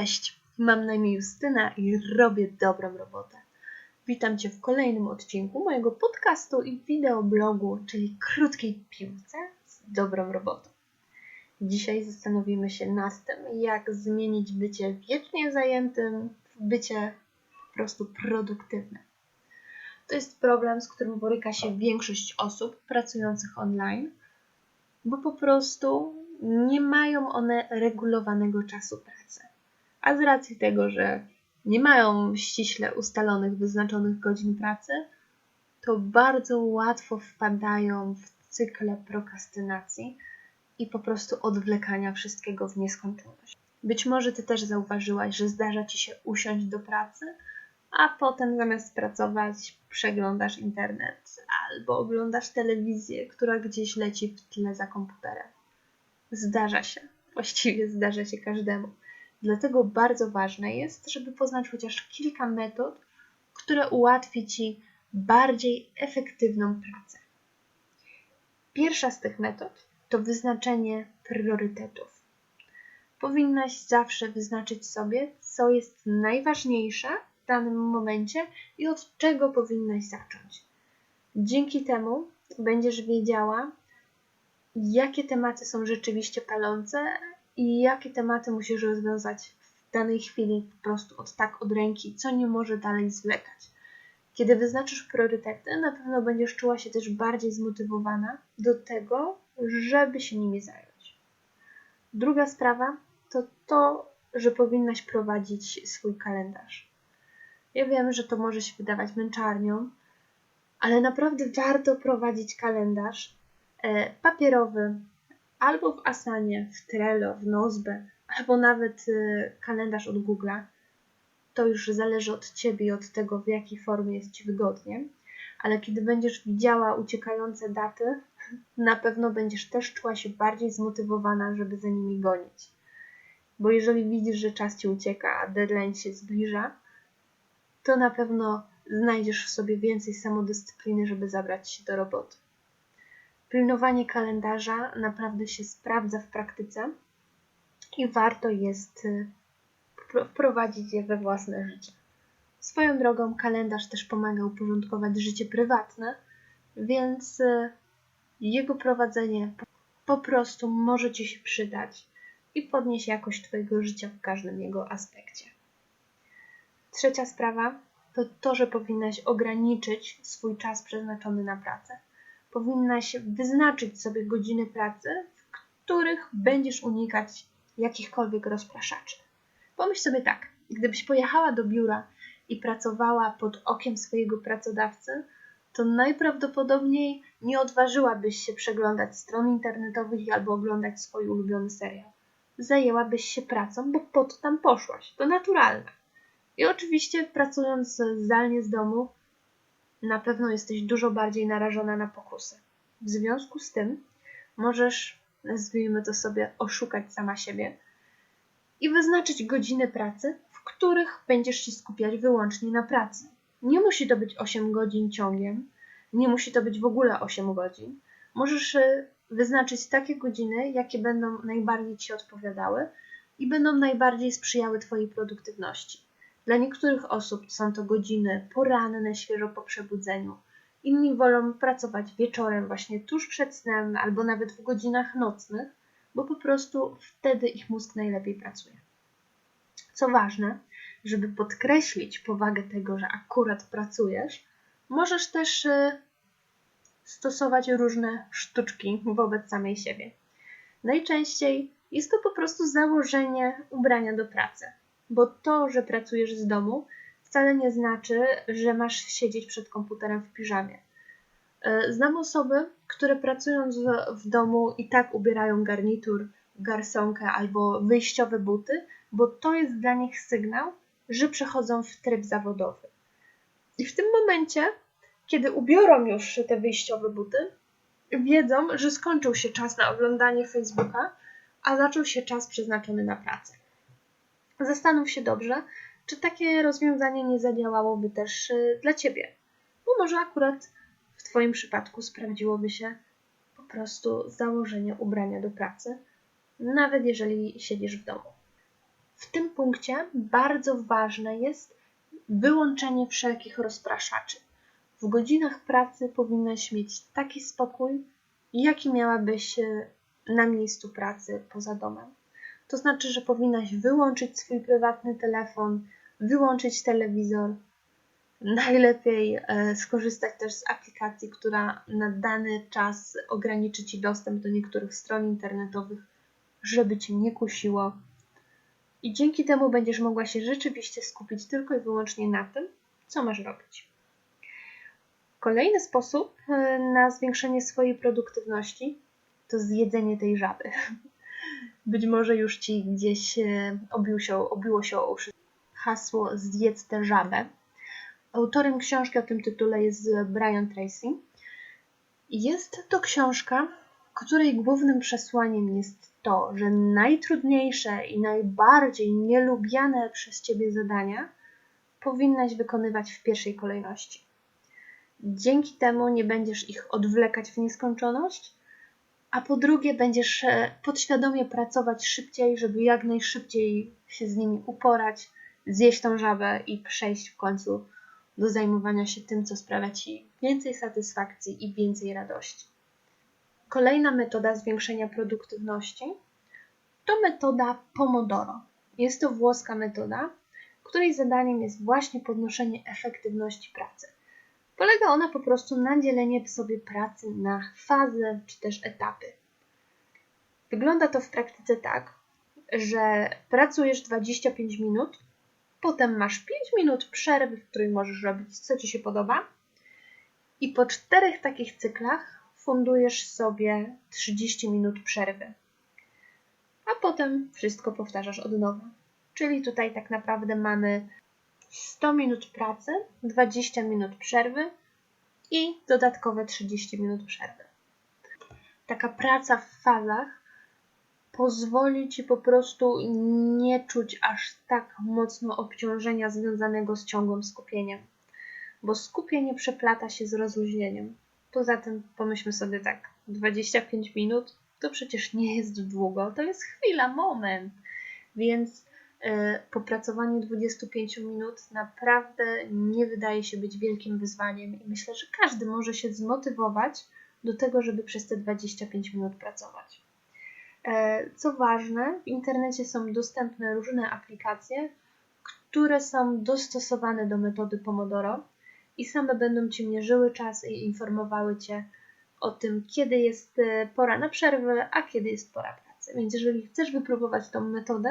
Cześć, mam na imię Justyna i robię dobrą robotę. Witam Cię w kolejnym odcinku mojego podcastu i wideoblogu, czyli krótkiej piłce z dobrą robotą. Dzisiaj zastanowimy się nad tym, jak zmienić bycie wiecznie zajętym w bycie po prostu produktywnym. To jest problem, z którym boryka się większość osób pracujących online, bo po prostu nie mają one regulowanego czasu pracy. A z racji tego, że nie mają ściśle ustalonych, wyznaczonych godzin pracy, to bardzo łatwo wpadają w cykle prokrastynacji i po prostu odwlekania wszystkiego w nieskończoność. Być może Ty też zauważyłaś, że zdarza Ci się usiąść do pracy, a potem zamiast pracować przeglądasz internet albo oglądasz telewizję, która gdzieś leci w tle za komputerem. Zdarza się, właściwie zdarza się każdemu. Dlatego bardzo ważne jest, żeby poznać chociaż kilka metod, które ułatwi Ci bardziej efektywną pracę. Pierwsza z tych metod to wyznaczenie priorytetów. Powinnaś zawsze wyznaczyć sobie, co jest najważniejsze w danym momencie i od czego powinnaś zacząć. Dzięki temu będziesz wiedziała, jakie tematy są rzeczywiście palące i jakie tematy musisz rozwiązać w danej chwili po prostu od tak od ręki, co nie może dalej zwlekać. Kiedy wyznaczysz priorytety, na pewno będziesz czuła się też bardziej zmotywowana do tego, żeby się nimi zająć. Druga sprawa to to, że powinnaś prowadzić swój kalendarz. Ja wiem, że to może się wydawać męczarnią, ale naprawdę warto prowadzić kalendarz e, papierowy, albo w Asanie, w Trello, w Nozbe, albo nawet e, kalendarz od Google'a. To już zależy od Ciebie i od tego, w jakiej formie jest Ci wygodnie. Ale kiedy będziesz widziała uciekające daty, na pewno będziesz też czuła się bardziej zmotywowana, żeby za nimi gonić. Bo jeżeli widzisz, że czas Ci ucieka, a deadline się zbliża, to na pewno znajdziesz w sobie więcej samodyscypliny, żeby zabrać się do roboty. Pilnowanie kalendarza naprawdę się sprawdza w praktyce i warto jest y, wprowadzić je we własne życie. Swoją drogą kalendarz też pomaga uporządkować życie prywatne, więc y, jego prowadzenie po prostu może Ci się przydać i podnieść jakość Twojego życia w każdym jego aspekcie. Trzecia sprawa to to, że powinnaś ograniczyć swój czas przeznaczony na pracę. Powinnaś wyznaczyć sobie godziny pracy, w których będziesz unikać jakichkolwiek rozpraszaczy. Pomyśl sobie tak, gdybyś pojechała do biura i pracowała pod okiem swojego pracodawcy, to najprawdopodobniej nie odważyłabyś się przeglądać stron internetowych albo oglądać swój ulubiony serial. Zajęłabyś się pracą, bo po to tam poszłaś. To naturalne. I oczywiście pracując zdalnie z domu, na pewno jesteś dużo bardziej narażona na pokusy. W związku z tym możesz, nazwijmy to sobie, oszukać sama siebie i wyznaczyć godziny pracy, w których będziesz się skupiać wyłącznie na pracy. Nie musi to być 8 godzin ciągiem, nie musi to być w ogóle 8 godzin. Możesz y, wyznaczyć takie godziny, jakie będą najbardziej Ci odpowiadały i będą najbardziej sprzyjały Twojej produktywności. Dla niektórych osób są to godziny poranne, świeżo po przebudzeniu. Inni wolą pracować wieczorem, właśnie tuż przed snem, albo nawet w godzinach nocnych, bo po prostu wtedy ich mózg najlepiej pracuje. Co ważne, żeby podkreślić powagę tego, że akurat pracujesz, możesz też y, stosować różne sztuczki wobec samej siebie. Najczęściej jest to po prostu założenie ubrania do pracy bo to, że pracujesz z domu, wcale nie znaczy, że masz siedzieć przed komputerem w piżamie. E, znam osoby, które pracując w, domu i tak ubierają garnitur, garsonkę albo wyjściowe buty, bo to jest dla nich sygnał, że przechodzą w tryb zawodowy. I w tym momencie, kiedy ubiorą już te wyjściowe buty, wiedzą, że skończył się czas na oglądanie Facebooka, a zaczął się czas przeznaczony na pracę. Zastanów się dobrze, czy takie rozwiązanie nie zadziałałoby też y, dla Ciebie. Bo może akurat w Twoim przypadku sprawdziłoby się po prostu założenie ubrania do pracy, nawet jeżeli siedzisz w domu. W tym punkcie bardzo ważne jest wyłączenie wszelkich rozpraszaczy. W godzinach pracy powinnaś mieć taki spokój, jaki miałabyś e, na miejscu pracy poza domem. To znaczy, że powinnaś wyłączyć swój prywatny telefon, wyłączyć telewizor. Najlepiej e, skorzystać też z aplikacji, która na dany czas ograniczy Ci dostęp do niektórych stron internetowych, żeby Cię nie kusiło. I dzięki temu będziesz mogła się rzeczywiście skupić tylko i wyłącznie na tym, co masz robić. Kolejny sposób e, na zwiększenie swojej produktywności to zjedzenie tej żaby. Być może już ci gdzieś e, obiło się, obiło się o uszy hasło Zjedz tę żabę. Autorem książki o tym tytule jest Brian Tracy. Jest to książka, której głównym przesłaniem jest to, że najtrudniejsze i najbardziej nielubiane przez ciebie zadania powinnaś wykonywać w pierwszej kolejności. Dzięki temu nie będziesz ich odwlekać w nieskończoność, a po drugie będziesz e, podświadomie pracować szybciej, żeby jak najszybciej się z nimi uporać, zjeść tą żabę i przejść w końcu do zajmowania się tym, co sprawia Ci więcej satysfakcji i więcej radości. Kolejna metoda zwiększenia produktywności to metoda Pomodoro. Jest to włoska metoda, której zadaniem jest właśnie podnoszenie efektywności pracy. Polega ona po prostu na dzieleniu sobie pracy na fazy czy też etapy. Wygląda to w praktyce tak, że pracujesz 25 minut, potem masz 5 minut przerwy, w której możesz robić co Ci się podoba, i po czterech takich cyklach fundujesz sobie 30 minut przerwy. A potem wszystko powtarzasz od nowa. Czyli tutaj tak naprawdę mamy 100 minut pracy, 20 minut przerwy i dodatkowe 30 minut przerwy. Taka praca w fazach pozwoli ci po prostu nie czuć aż tak mocno obciążenia związanego z ciągłym skupieniem, bo skupienie przeplata się z rozluźnieniem. Poza tym pomyślmy sobie tak, 25 minut to przecież nie jest długo, to jest chwila, moment. Więc popracowanie 25 minut naprawdę nie wydaje się być wielkim wyzwaniem i myślę, że każdy może się zmotywować do tego, żeby przez te 25 minut pracować. E, co ważne, w internecie są dostępne różne aplikacje, które są dostosowane do metody Pomodoro i same będą Ci mierzyły czas i informowały Cię o tym, kiedy jest e, pora na przerwę, a kiedy jest pora pracy. Więc jeżeli chcesz wypróbować tą metodę,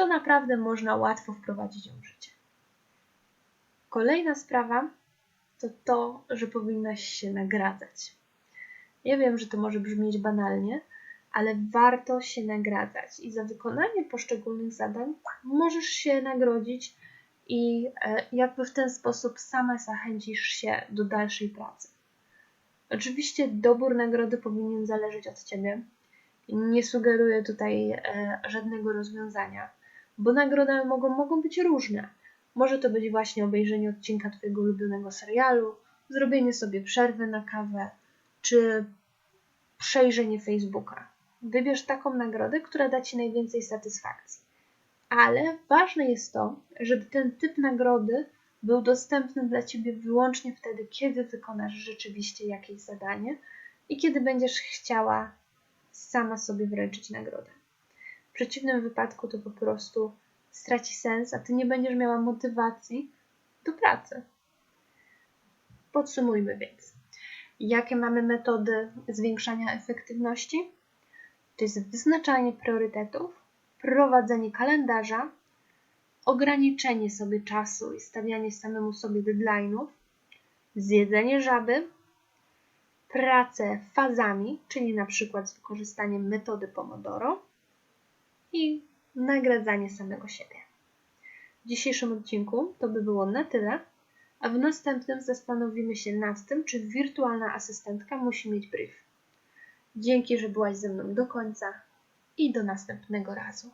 to naprawdę można łatwo wprowadzić ją w życie. Kolejna sprawa to to, że powinnaś się nagradzać. Ja wiem, że to może brzmieć banalnie, ale warto się nagradzać i za wykonanie poszczególnych zadań możesz się nagrodzić i e, jakby w ten sposób sama zachęcisz się do dalszej pracy. Oczywiście dobór nagrody powinien zależeć od Ciebie. Nie sugeruję tutaj e, żadnego rozwiązania bo nagrody mogą, mogą być różne. Może to być właśnie obejrzenie odcinka Twojego ulubionego serialu, zrobienie sobie przerwy na kawę, czy przejrzenie Facebooka. Wybierz taką nagrodę, która da Ci najwięcej satysfakcji. Ale ważne jest to, żeby ten typ nagrody był dostępny dla Ciebie wyłącznie wtedy, kiedy wykonasz rzeczywiście jakieś zadanie i kiedy będziesz chciała sama sobie wręczyć nagrodę. Przeciwnym wypadku to po prostu straci sens, a ty nie będziesz miała motywacji do pracy. Podsumujmy więc. Jakie mamy metody zwiększania efektywności? To jest wyznaczanie priorytetów, prowadzenie kalendarza, ograniczenie sobie czasu i stawianie samemu sobie deadline'ów, zjedzenie żaby, pracę fazami, czyli na przykład z wykorzystaniem metody Pomodoro, nagradzanie samego siebie. W dzisiejszym odcinku to by było na tyle, a w następnym zastanowimy się nad tym, czy wirtualna asystentka musi mieć brief. Dzięki, że byłaś ze mną do końca i do następnego razu.